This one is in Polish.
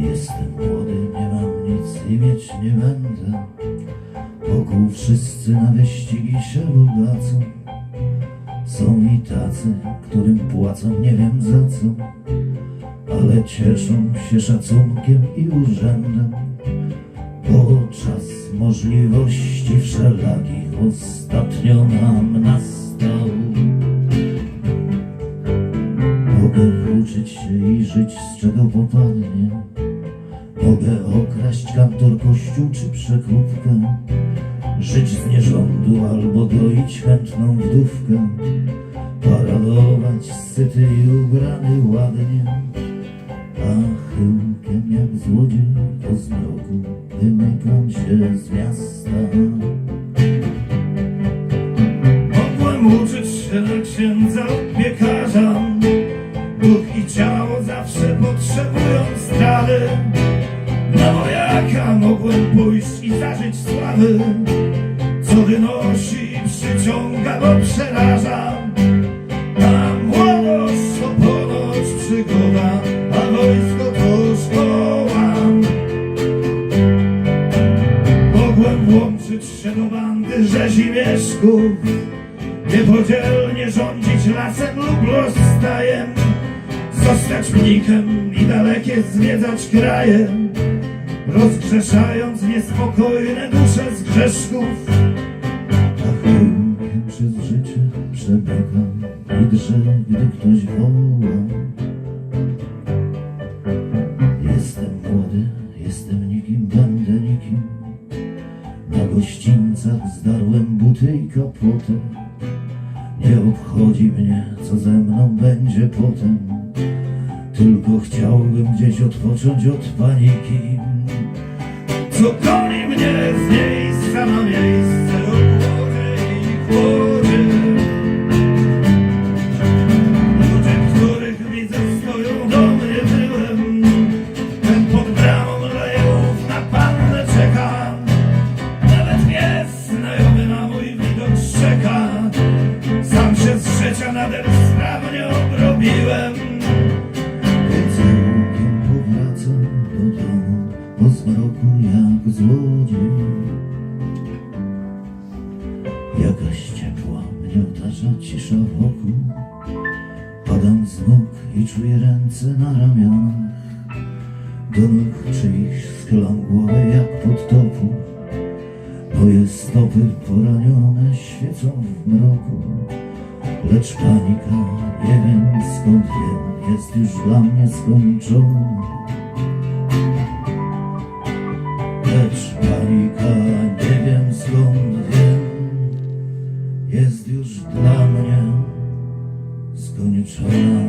Jestem młody, nie mam nic i mieć nie będę. Wokół wszyscy na wyścigi się bogacą Są i tacy, którym płacą nie wiem za co. Ale cieszą się szacunkiem i urzędem Bo czas możliwości wszelakich ostatnio nam nastał. Mogę włóczyć się i żyć z czego popadnie Mogę okraść kantor kościół czy przekupkę. Żyć z nierządu albo doić chętną wdówkę. Paradować syty i ubrany ładnie. A chyłkiem jak złodziej po zmroku wymykam się z miasta. Mogłem uczyć się księdza od mogłem pójść i zażyć sławy Co wynosi, przyciąga, bo przeraża. A młodość to ponoć przygoda A wojsko to szkoła Mogłem włączyć się do bandy rzezimieszków Niepodzielnie rządzić lasem lub rozstajem Zostać mnikiem i dalekie zwiedzać kraje Rozgrzeszając niespokojne dusze z grzeszków. A chyłkiem przez życie przebiegam i drżę, gdy ktoś woła. Jestem młody, jestem nikim, będę nikim. Na gościńcach zdarłem buty i kapotę Nie obchodzi mnie, co ze mną będzie potem. Tylko chciałbym gdzieś odpocząć od paniki Co goni mnie z miejsca na miejsce otacza cisza wokół Padam z nóg i czuję ręce na ramionach. Do nóg czyichś schylam głowę jak pod topu. Moje stopy poranione świecą w mroku. Lecz panika, nie wiem skąd wiem Jest już dla mnie skończona wrong.